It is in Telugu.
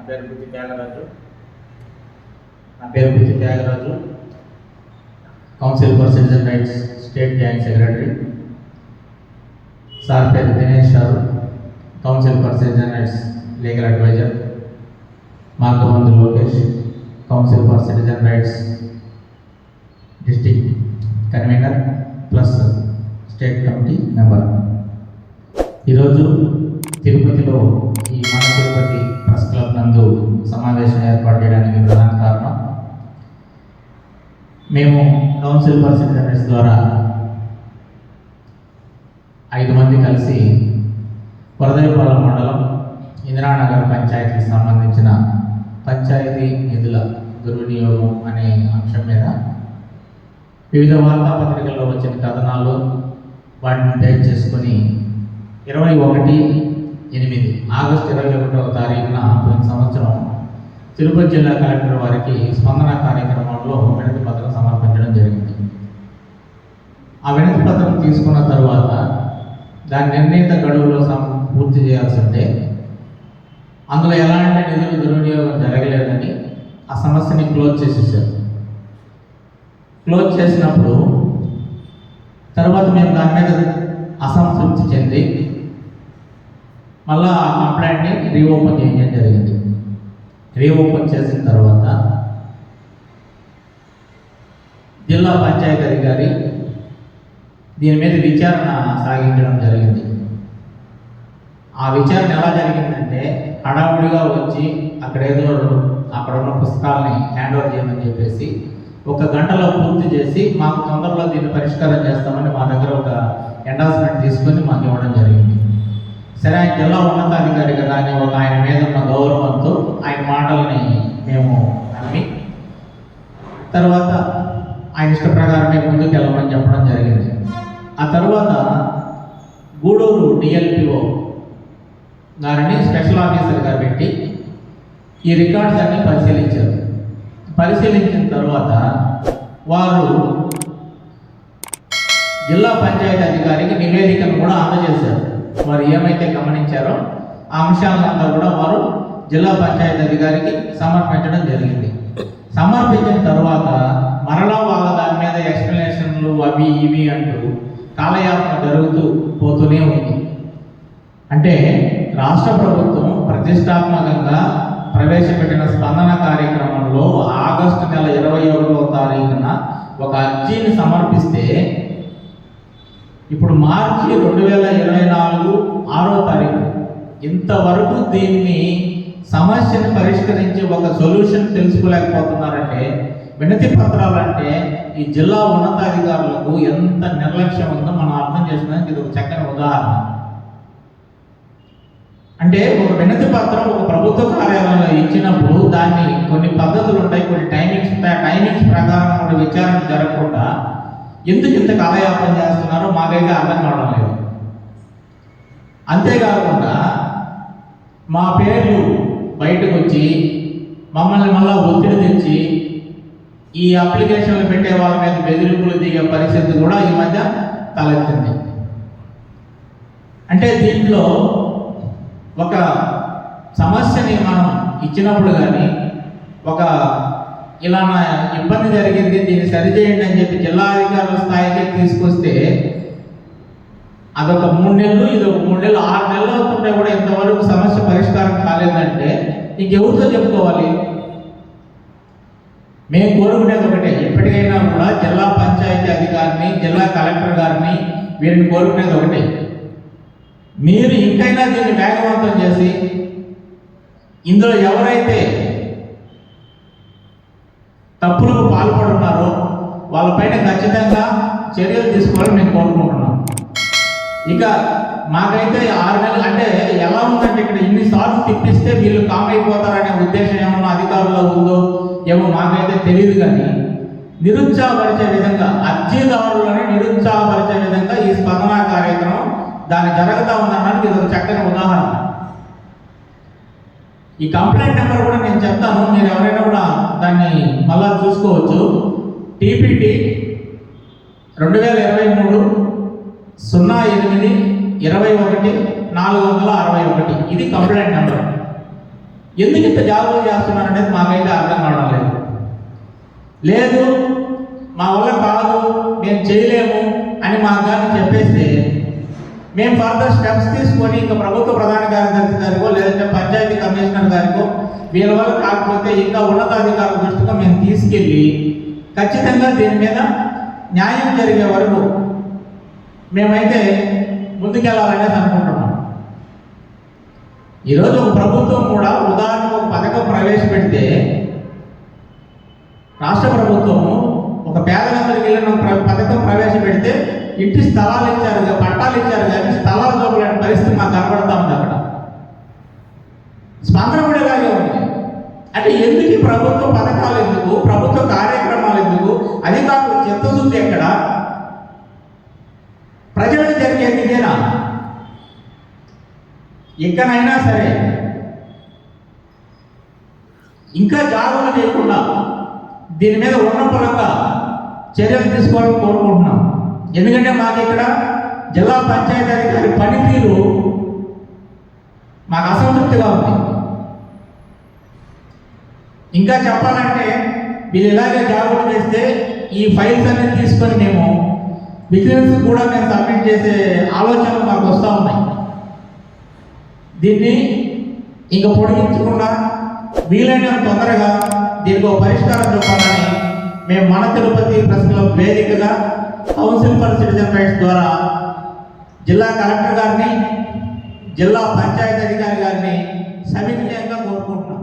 నా పేరు బుద్ధి త్యాగరాజు. నా పేరు Buddhi Thyagaraju. Council for citizen rights state joint secretary sir పేరు దినేష్ గారు council for citizen rights legal adviser Margabandhu Lokesh council for citizen rights district convener plus state committee member ఈరోజు తిరుపతిలో ఈ మన మేము కౌన్సిల్ ఫర్ సిటిజన్స్ ద్వారా ఐదు మంది కలిసి వరదయపాలెం మండలం ఇందిరానగర్ పంచాయతీకి సంబంధించిన పంచాయతీ నిధుల దుర్వినియోగం అనే అంశం మీద వివిధ వార్తాపత్రికల్లో వచ్చిన కథనాలు వాటిని టైప్ చేసుకొని ఇరవై ఒకటి ఎనిమిది ఆగస్టు ఇరవై ఒకటవ తారీఖున పోయిన సంవత్సరం తిరుపతి జిల్లా కలెక్టర్ వారికి స్పందన కార్యక్రమంలో వినతి పత్రం సమర్పించడం జరిగింది. ఆ వినతి పత్రం తీసుకున్న తర్వాత దాని నిర్ణీత గడువులో సమ పూర్తి చేయాల్సి ఉంటే అందులో ఎలాంటి నిధులు దుర్వినియోగం జరగలేదని ఆ సమస్యని క్లోజ్ చేసేసారు. క్లోజ్ చేసినప్పుడు తర్వాత మేము దాని మీద అసంతృప్తి చెంది మళ్ళా ఆ కంప్లైంట్ని రీఓపెన్ చేయడం జరిగింది. రీఓపెన్ చేసిన తర్వాత జిల్లా పంచాయతీ అధికారి దీని మీద విచారణ సాగించడం జరిగింది. ఆ విచారణ ఎలా జరిగిందంటే హడావుడిగా వచ్చి అక్కడ ఏదో అక్కడ ఉన్న పుస్తకాలని హ్యాండ్ ఓవర్ చేయమని చెప్పేసి ఒక గంటలో పూర్తి చేసి మాకు తొందరలో దీన్ని పరిష్కారం చేస్తామని మా దగ్గర ఒక ఎండాస్మెంట్ తీసుకొని మాకు ఇవ్వడం జరిగింది. సరే ఆయన జిల్లా ఉన్నతాధికారి కదా అని ఒక ఆయన మీద ఉన్న గౌరవంతో ఆయన మాటల్ని మేము నమ్మి తర్వాత ఆయన ఇష్ట ప్రకారమే ముందుకు వెళ్ళమని చెప్పడం జరిగింది. ఆ తర్వాత గూడూరు డిఎల్పిఓ గారిని స్పెషల్ ఆఫీసర్గా పెట్టి ఈ రికార్డ్స్ అన్ని పరిశీలించారు. పరిశీలించిన తర్వాత వారు జిల్లా పంచాయతీ అధికారికి నివేదికను కూడా అందజేశారు. వారు ఏమైతే గమనించారో ఆ అంశాలంతా కూడా వారు జిల్లా పంచాయతీ అధికారికి సమర్పించడం జరిగింది. సమర్పించిన తర్వాత మరలా వాళ్ళ దాని మీద ఎక్స్ప్లెనేషన్లు అవి ఇవి అంటూ కాలయాపన జరుగుతూ పోతూనే ఉంది. అంటే రాష్ట్ర ప్రభుత్వం ప్రతిష్టాత్మకంగా ప్రవేశపెట్టిన స్పందన కార్యక్రమంలో ఆగస్టు నెల ఇరవై ఒకటో తారీఖున ఒక అర్జీని సమర్పిస్తే ఇప్పుడు మార్చి రెండు వేల ఇరవై నాలుగు ఆరో తారీఖు. ఇంతవరకు దీన్ని సమస్యను పరిష్కరించి ఒక సొల్యూషన్ తెలుసుకోలేకపోతున్నారంటే వినతి పత్రాలు అంటే ఈ జిల్లా ఉన్నతాధికారులకు ఎంత నిర్లక్ష్యం ఉందో మనం అర్థం చేసుకోవడానికి ఇది ఒక చక్కని ఉదాహరణ. అంటే ఒక వినతి పత్రం ఒక ప్రభుత్వ కార్యాలయంలో ఇచ్చినప్పుడు దాన్ని కొన్ని పద్ధతులు ఉంటాయి కొన్ని టైమింగ్స్ ఉంటాయి. టైమింగ్స్ ప్రకారం కూడా విచారణ జరగకుండా ఎందుకు ఇంత కాలయాపన చేస్తున్నారో మాకైతే అర్థం కావడం లేదు. అంతేకాకుండా మా పేర్లు బయటకు వచ్చి మమ్మల్ని మళ్ళా ఒత్తిడి తెచ్చి ఈ అప్లికేషన్లు పెట్టే వాళ్ళ మీద బెదిరింపులు దిగే పరిస్థితి కూడా ఈ మధ్య తలెత్తింది. అంటే దీంట్లో ఒక సమస్యని మనం ఇచ్చినప్పుడు కానీ ఒక ఇలా నా ఇబ్బంది జరిగింది దీన్ని సరిచేయండి అని చెప్పి జిల్లా అధికారుల స్థాయికి తీసుకొస్తే అదొక మూడు నెలలు ఇది ఒక మూడు నెలలు ఆరు నెలలు అవుతుంటే కూడా ఇంతవరకు సమస్య పరిష్కారం కాలేదంటే ఇంకెవరితో చెప్పుకోవాలి? మేము కోరుకునేది ఒకటే ఎప్పటికైనా కూడా జిల్లా పంచాయతీ అధికారిని జిల్లా కలెక్టర్ గారిని వీరిని కోరుకునేది ఒకటే. మీరు ఇంకైనా దీన్ని వేగవంతం చేసి ఇందులో ఎవరైతే తప్పులకు పాల్పడున్నారో వాళ్ళపైన ఖచ్చితంగా చర్యలు తీసుకోవాలని మేము కోరుకుంటున్నాం ఇక మాకైతే ఆరు నెలలు అంటే ఎలా ఉందంటే ఇక్కడ ఇన్నిసార్లు తిప్పిస్తే వీళ్ళు కామ్ అయిపోతారనే ఉద్దేశం ఏమన్నా అధికారుల్లో ఉందో ఏమో మాకైతే తెలియదు కానీ నిరుత్సాహపరిచే విధంగా అర్జీదారులని నిరుత్సాహపరిచే విధంగా ఈ స్పందన కార్యక్రమం దాన్ని జరుగుతూ ఉందనడానికి ఇది ఒక చక్కని ఉదాహరణ. ఈ కంప్లైంట్ నెంబర్ కూడా నేను చెప్తాను. మీరు ఎవరైనా కూడా దాన్ని మళ్ళా చూసుకోవచ్చు. టీపీటీ రెండు వేల ఇరవై మూడు సున్నా ఎనిమిది ఇరవై ఒకటి నాలుగు వందల అరవై ఒకటి. ఇది కంప్లైంట్ నెంబర్ ఎందుకు ఇంత జాబులు చేస్తున్నారు అనేది మాకైతే అర్థం కావడం లేదు. లేదు మా వల్ల కాదు మేము చేయలేము అని మాకు కానీ చెప్పేస్తే మేము ఫర్దర్ స్టెప్స్ తీసుకొని ఇంకా ప్రభుత్వ ప్రధాన కార్యదర్శి గారికో లేదంటే పంచాయతీ కమిషనర్ గారికో వీళ్ళ వల్ల కాకపోతే ఇంకా ఉన్నతాధికారుల దృష్టిగా మేము తీసుకెళ్ళి ఖచ్చితంగా దీని మీద న్యాయం జరిగే వరకు మేమైతే ముందుకెళ్ళాలనేది అనుకుంటున్నాం. ఈరోజు ఒక ప్రభుత్వం కూడా ఉదాహరణకు ఒక పథకం ప్రవేశపెడితే రాష్ట్ర ప్రభుత్వము ఒక పేదలందరికీ వెళ్ళిన ప్ర- పథకం ప్రవేశపెడితే ఇంటి స్థలాలు ఇచ్చారు పట్టాలు ఇచ్చారు కానీ స్థలాలు చూపలేని పరిస్థితి మాకు కనబడతా ఉంది అక్కడ. స్పందన కూడా ఇలాగే ఉంది. అంటే ఎందుకు ప్రభుత్వ పథకాలు ఎందుకు? ప్రభుత్వ కార్యక్రమాలు ఎందుకు? అధికారులు చిత్తశుద్ధి ఎక్కడ? ప్రజలకు జరిగేది ఇదేనా? ఎక్కడైనా సరే ఇంకా జాగ్రత్త లేకుండా దీని మీద ఉన్న పరంగా చర్యలు తీసుకోవాలని కోరుకుంటున్నాం. ఎందుకంటే మాకు ఇక్కడ జిల్లా పంచాయతీ అధికారి పనితీరు మాకు అసంతృప్తిగా ఉంది. ఇంకా చెప్పాలంటే వీళ్ళు ఇలాగే జాగ్రత్త చేస్తే ఈ ఫైల్స్ అన్ని తీసుకొని మేము విజిలెన్స్ కూడా మేము సబ్మిట్ చేసే ఆలోచనలు మాకు వస్తూ ఉన్నాయి. దీన్ని ఇంకా పొడిగించకుండా వీలైనంత తొందరగా దీనికి ఒక పరిష్కారం చూపాలని మేము మన తిరుపతి ప్రశ్నల వేదికగా కౌన్సిల్ ఫర్ సిటిజన్ రైట్స్ ద్వారా జిల్లా కలెక్టర్ గారిని జిల్లా పంచాయతీ అధికారి గారిని సవినయంగా కోరుకుంటున్నాం.